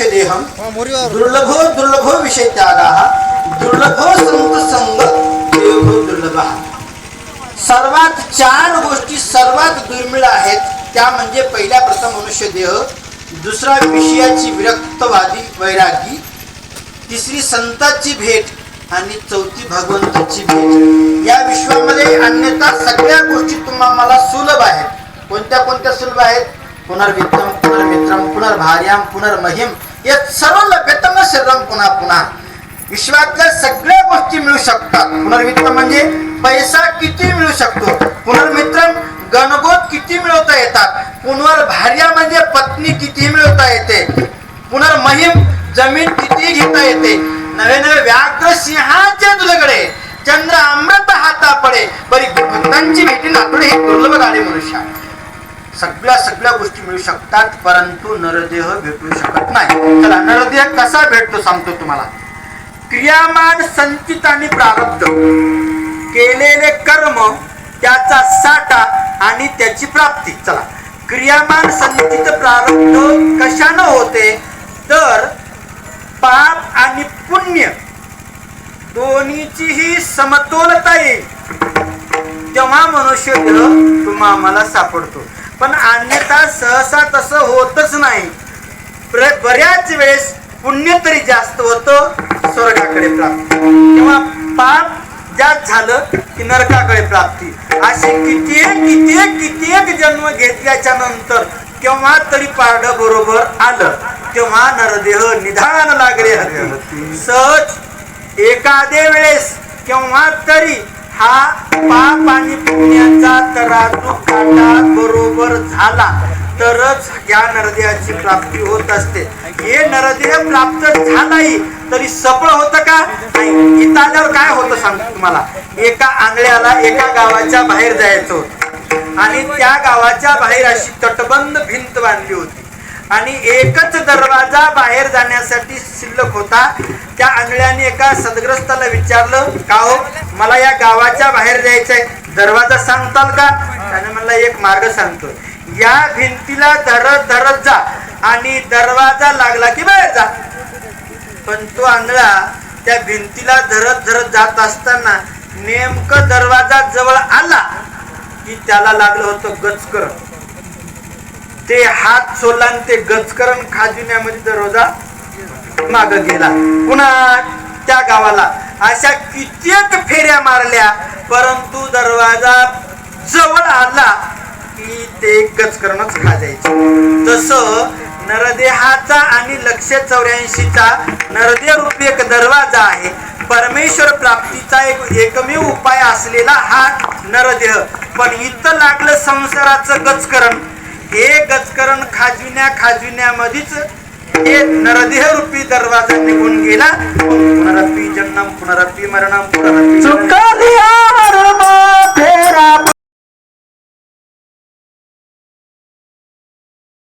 दुर्लभो मनुष्य देहम दुर्लभो दुर्लभो विषय त्यागा दुर्लभो संत संग देवो दुर्लभ। सर्वात चार गोष्टी सर्वात दुर्मिळ आहेत त्या म्हणजे पहिल्या प्रथम मनुष्य देह दुसरा विषयाची विरक्तवादी वैरागी तिसरी संतांची भेट आणि चौथी भगवंताची भेट. या विश्वामध्ये अन्यथा सगळ्या गोष्टी तुम्हा मला सुलभ आहेत. कोणत्या कोणत्या सुलभ आहेत? पुनर्वित्तम पुनर्मित्रम पुनर्भार्याम पुनर्महिम या सर्व लभ्यतम शरीरम पुन्हा पुन्हा. विश्वातल्या सगळ्या गोष्टी मिळू शकतात. पुनर्मित्र म्हणजे पैसा किती मिळू शकतो? पुनर्मित्र गणगोत किती मिळवता येतात? पुनर्भार्या म्हणजे पत्नी किती मिळवता येते? पुनर्महिम जमीन किती घेता येते? नवे नवे व्याघ्र सिंहाच्या तुझ्याकडे चंद्र अमृत हाता पडे बरी भक्तांची भेटी नातुडे हे दुर्लभ गाडे मनुष्य सगळ्या सगळ्या गोष्टी मिळू शकतात परंतु नरदेह भेटू शकत नाही. चला नरदेह कसा भेटतो सांगतो तुम्हाला. क्रियामान संचित आणि प्रारब्ध. केलेले कर्म त्याचा साठा आणि त्याची प्राप्ती. चला क्रियामान संचित प्रारब्ध कशानं होते? तर पाप आणि पुण्य दोन्हीचीही समतोलता येईल. तेव्हा मनुष्य देह तुम्हा मला सापडतो. पण अन्यथा सहसा तसं होतच नाही. बऱ्याच वेळेस पुण्य तरी जास्त होतं स्वर्गाकडे प्राप्ती. किंवा पाप जास्त झालं की नरकाकडे प्राप्ती. असे कित्येक कित्येक कित्येक जन्म घेतल्याच्या नंतर केव्हा तरी पारड बरोबर आलं. तेव्हा नरदेह निधान लागले हरे सहज एखाद्या वेळेस केव्हा तरी हा पाप आणि पुण्याचा तराजू काटा झाला तरच या नरदेहाची प्राप्ती होत असते. हे नरदेह प्राप्त झालाही तरी सफळ होतं का? नाही. इथं आल्यावर काय होतं सांगतो तुम्हाला. एका आंगळ्याला एका गावाच्या बाहेर जायचं होतं. आणि त्या गावाच्या बाहेर अशी तटबंद भिंत बांधली होती. आणि एकच दरवाजा बाहेर जाण्यासाठी शिल्लक होता. त्या आंगळ्याने एका सदग्रस्ताला विचारलं का हो? मला या गावाच्या बाहेर जायचंय. दरवाजा सांगताल का? त्याने मला एक मार्ग सांगतो या भिंतीला धरत धरत जा आणि दरवाजा लागला की बाहेर जा. पण तो आंधळा त्या भिंतीला धरत धरत जात असताना नेमकं दरवाजा जवळ आला की त्याला लागलं होतं गचकर. ते हात सोडला आणि ते गचकरण खाजुन्यामध्ये दरवाजा माग गेला. पुन्हा त्या गावाला अशा कित्येक फेऱ्या मारल्या परंतु दरवाजा जवळ आला की ते गचकरणच खाजायचे. तस नरदेहाचा आणि लक्ष चौऱ्याऐंशीचा नरदेह रूपी एक दरवाजा आहे. परमेश्वर प्राप्तीचा एक एकमेव उपाय असलेला हा नरदेह. पण इथं लागलं संसाराचं गचकरण हे गजकरण खाजविण्या खाजविण्यामध्येच हे नरदेह रूपी दरवाजा निघून गेला. पुनरपी जन्म पुनरपी मरणम पुनरपी